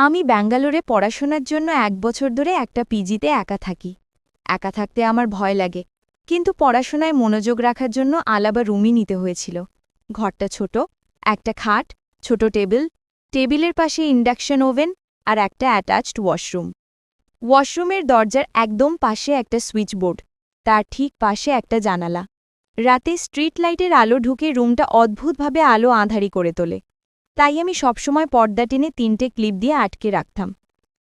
আমি ব্যাঙ্গালোরে পড়াশোনার জন্য এক বছর ধরে একটা পিজিতে একা থাকি। একা থাকতে আমার ভয় লাগে। কিন্তু পড়াশোনায় মনোযোগ রাখার জন্য আলাবা রুমই নিতে হয়েছিল। ঘরটা ছোট, একটা খাট, ছোট টেবিল, টেবিলের পাশে ইন্ডাকশন ওভেন আর একটা অ্যাটাচড ওয়াশরুম। ওয়াশরুমের দরজার একদম পাশে একটা সুইচবোর্ড, তার ঠিক পাশে একটা জানালা। রাতে স্ট্রিট লাইটের আলো ঢুকে রুমটা অদ্ভুতভাবে আলো আঁধারি করে তোলে। তাই আমি সবসময় পর্দা টেনে তিনটে ক্লিপ দিয়ে আটকে রাখতাম।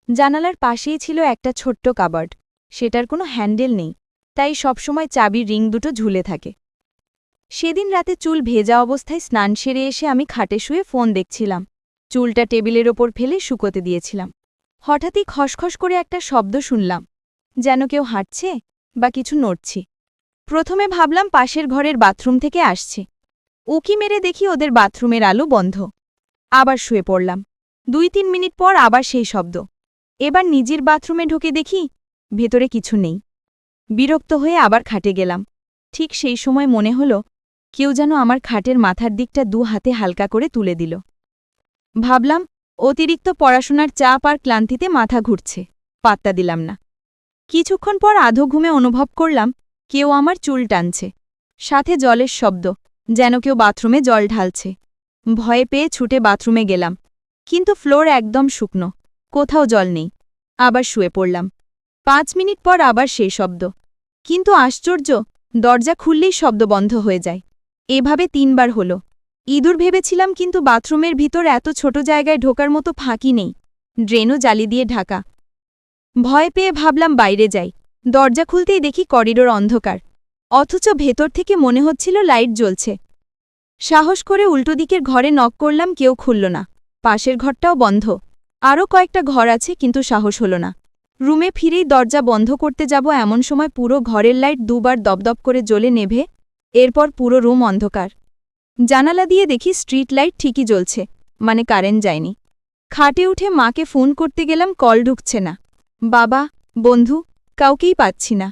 জানালার পাশেই ছিল একটা ছোট্ট কাবার্ড। সেটার কোনো হ্যান্ডেল নেই, তাই সবসময় চাবির রিং দুটো ঝুলে থাকে। সেদিন রাতে চুল ভেজা অবস্থায় স্নান সেরে এসে আমি খাটে শুয়ে ফোন দেখছিলাম। চুলটা টেবিলের ওপর ফেলে শুকোতে দিয়েছিলাম। হঠাৎই খসখস করে একটা শব্দ শুনলাম, যেন কেউ হাঁটছে বা কিছু নড়ছে। প্রথমে ভাবলাম পাশের ঘরের বাথরুম থেকে আসছে। উকি মেরে দেখি ওদের বাথরুমের আলো বন্ধ। আবার শুয়ে পড়লাম। দুই তিন মিনিট পর আবার সেই শব্দ। এবার নিজের বাথরুমে ঢুকে দেখি ভেতরে কিছু নেই। বিরক্ত হয়ে আবার খাটে গেলাম। ঠিক সেই সময় মনে হলো, কেউ যেন আমার খাটের মাথার দিকটা দু হাতে হালকা করে তুলে দিল। ভাবলাম, অতিরিক্ত পড়াশোনার চাপ আর ক্লান্তিতে মাথা ঘুরছে, পাত্তা দিলাম না। কিছুক্ষণ পর আধো ঘুমে অনুভব করলাম, কেউ আমার চুল টানছে। সাথে জলের শব্দ, যেন কেউ বাথরুমে জল ঢালছে। ভয়ে পেয়ে ছুটে বাথরুমে গেলাম। কিন্তু ফ্লোর একদম শুকনো, কোথাও জল নেই। আবার শুয়ে পড়লাম। পাঁচ মিনিট পর আবার সেই শব্দ। কিন্তু আশ্চর্য, দরজা খুললেই শব্দ বন্ধ হয়ে যায়। এভাবে তিনবার হলো। ইঁদুর ভেবেছিলাম কিন্তু বাথরুমের ভিতর এত ছোট জায়গায় ঢোকার মতো ফাঁকি নেই। ড্রেনও জালি দিয়ে ঢাকা। ভয় পেয়ে ভাবলাম বাইরে যাই। দরজা খুলতেই দেখি করিডোর অন্ধকার। অথচ ভেতর থেকে মনে হচ্ছিল লাইট জ্বলছে। সাহস করে উল্টো দিকের ঘরে নক করলাম, কেউ খুলল না। পাশের ঘরটাও বন্ধ। আরও কয়েকটা ঘর আছে, কিন্তু সাহস হল না। রুমে ফিরেই দরজা বন্ধ করতে যাব এমন সময় পুরো ঘরের লাইট দুবার দপদপ করে জ্বলে নেভে, এরপর পুরো রুম অন্ধকার। জানালা দিয়ে দেখি স্ট্রিট লাইট ঠিকই জ্বলছে মানে কারেন্ট যায়নি। খাটে উঠে মাকে ফোন করতে গেলাম, কল ঢুকছে না। বাবা, বন্ধু, কাউকেই পাচ্ছি না।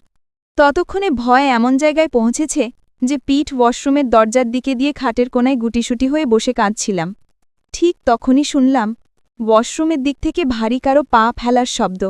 ততক্ষণে ভয় এমন জায়গায় পৌঁছেছে যে পিঠ ওয়াশরুমের দরজার দিকে দিয়ে খাটের কোনায় গুটিসুটি হয়ে বসে কাঁদছিলাম। ঠিক তখনই শুনলাম, ওয়াশরুমের দিক থেকে ভারী কারও পা ফেলার শব্দ।